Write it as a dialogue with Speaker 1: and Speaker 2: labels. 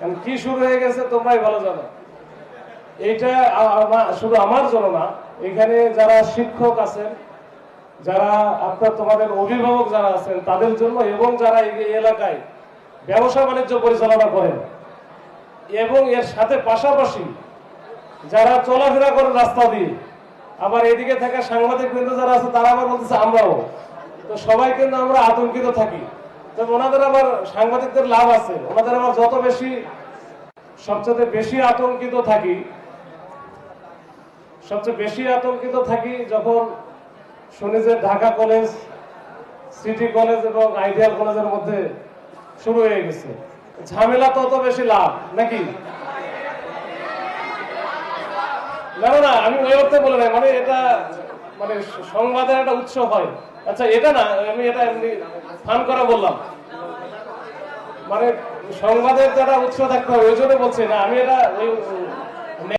Speaker 1: কারণ কি শুরু হয়ে গেছে তোমরাই ভালো জানো। আমা- শুধু আমার জন্য না, এখানে যারা শিক্ষক আছেন, যারা আপনার তোমাদের অভিভাবক যারা আছেন, তাদের জন্য এবং যারা এই এলাকায় ব্যবসা বাণিজ্য পরিচালনা করেন, এবং এর সাথে পাশাপাশি যারা চলাফেরা করেন রাস্তা দিয়ে, আবার এদিকে থাকা সাংবাদিক বৃন্দ যারা আছে, তারা আবার বলতেছে আমরাও। তো সবাই কিন্তু আমরা আতঙ্কিত থাকি। ওনাদের আবার সাংবাদিকদের লাভ আছে ওনাদের যত বেশি সবচেয়ে বেশি আতঙ্কিত থাকি সবচেয়ে বেশি আতঙ্কিত থাকি যখন শুনি যে ঢাকা কলেজ সিটি কলেজ এবং আইডিয়াল কলেজের মধ্যে শুরু হয়ে গেছে। ঝামেলা তত বেশি লাভ নাকি? না, না আমি ওই অর্থে বলে নাই মানে এটা মানে সংবাদের একটা উৎস হয়। আচ্ছা এটা না, আমি এটা এমনি ফান করা বললাম। মানে সংবাদের যারা উৎস থাকতে হবে ওই জন্য বলছি না, আমি এটা